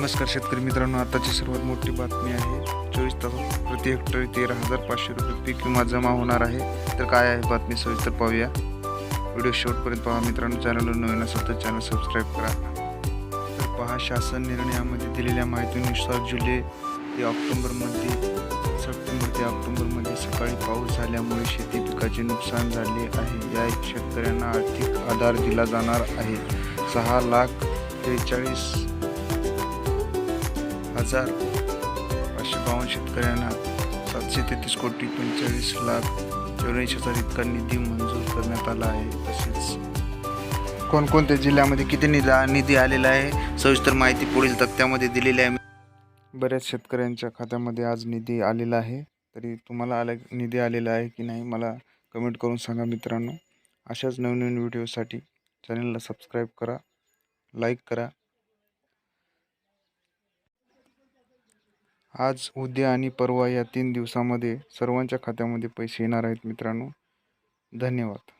नमस्कार शेतकरी मित्रांनो आताची सर्वात मोठी बातमी आहे. चोवीस तासात प्रति हेक्टरी तेरा हजार पाचशे रुपये पीक विमा जमा होणार आहे. तर काय आहे बातमी सविस्तर पाहूया. व्हिडिओ शेवटपर्यंत पहा मित्रांनो चॅनलवर नवीन असेल तर चॅनल सबस्क्राईब करा. तर पहा शासन निर्णयामध्ये दिलेल्या माहितीनुसार जुलै ते ऑक्टोबरमध्ये सप्टेंबर ते ऑक्टोबरमध्ये सकाळी पाऊस झाल्यामुळे शेती पिकाचे नुकसान झाले आहे. या शेतकऱ्यांना आर्थिक आधार दिला जाणार आहे. सहा लाख त्रेचाळीस हजार पाचशे बावन्न शेतकऱ्यांना सातशे तेहतीस कोटी पंचेचाळीस लाख चौऱ्याऐंशी हजार इतका निधी मंजूर करण्यात आला आहे. तसेच कोणकोणत्या जिल्ह्यामध्ये किती निधा निधी आलेला आहे सविस्तर माहिती पुढील तक्त्यामध्ये दिलेली आहे. बऱ्याच शेतकऱ्यांच्या खात्यामध्ये आज निधी आलेला आहे. तरी तुम्हाला आला निधी आलेला आहे की नाही मला कमेंट करून सांगा मित्रांनो. अशाच नवनवीन व्हिडिओसाठी चॅनलला सबस्क्राईब करा लाईक करा आज उद्या आणि परवा या तीन दिवसामध्ये सर्वांच्या खात्यामध्ये पैसे येणार आहेत मित्रांनो. धन्यवाद.